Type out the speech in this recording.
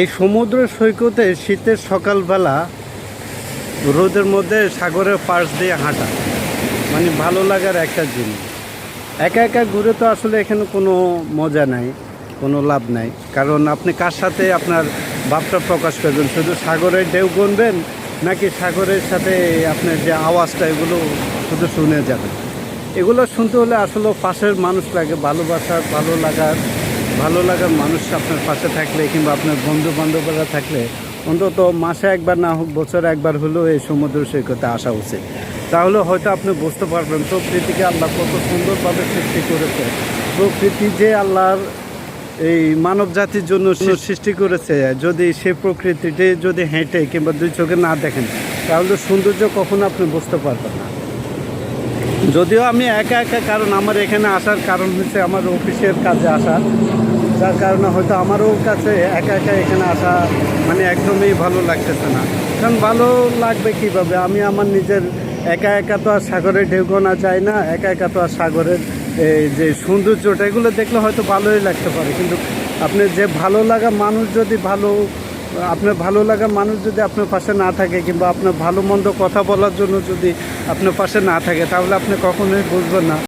এই সমুদ্র সৈকতে শীতের সকালবেলা রোদের মধ্যে সাগরের পাশ দিয়ে হাঁটা। মানে ভালো লাগার একটা জিনিস। একা একা ঘুরে তো আসলে এখানে কোনো মজা নাই, কোনো লাভ নাই। কারণ আপনি কার সাথে আপনার ভাবটা প্রকাশ করবেন? শুধু সাগরের ঢেউ গুনবেন, নাকি সাগরের সাথে আপনার যে আওয়াজটা, এগুলো শুধু শুনে যাবেন? এগুলো শুনতে হলে আসলে পাশের মানুষ লাগে ভালোবাসার ভালো লাগার ভালো লাগার মানুষ আপনার পাশে থাকলে কিংবা আপনার বন্ধু বান্ধবরা থাকলে অন্তত মাসে একবার না হোক বছরে একবার হলেও এই সমুদ্র সৈকতে আসা উচিত। তাহলে হয়তো আপনি বুঝতে পারবেন প্রকৃতিকে আল্লাহ কত সুন্দরভাবে সৃষ্টি করেছে। প্রকৃতি যে আল্লাহর এই মানব জাতির জন্য সৃষ্টি করেছে যদি সে প্রকৃতিটি যদি হেঁটে কিংবা দুই চোখে না দেখেন তাহলে সৌন্দর্য কখনো আপনি বুঝতে পারবেন না। যদিও আমি একা একা কারণ আমার এখানে আসার কারণ হচ্ছে আমার অফিসের কাজে আসা যার কারণে হয়তো আমারও কাছে একা একা এখানে আসা মানে একদমই ভালো লাগতেছে না। কারণ ভালো লাগবে কীভাবে? আমি আমার নিজের একা একা তো আর সাগরে ঢেউ গোনা যায় না, একা একা তো আর সাগরের এই যে সৌন্দর্যটা, এগুলো দেখলে হয়তো ভালোই লাগতে পারে। কিন্তু আপনি যে ভালো লাগা মানুষ যদি ভালো, আপনার ভালো লাগা মানুষ যদি আপনার পাশে না থাকে কিংবা আপনার ভালো মন্দ কথা বলার জন্য যদি আপনার পাশে না থাকে, তাহলে আপনি কখনোই বুঝবেন না।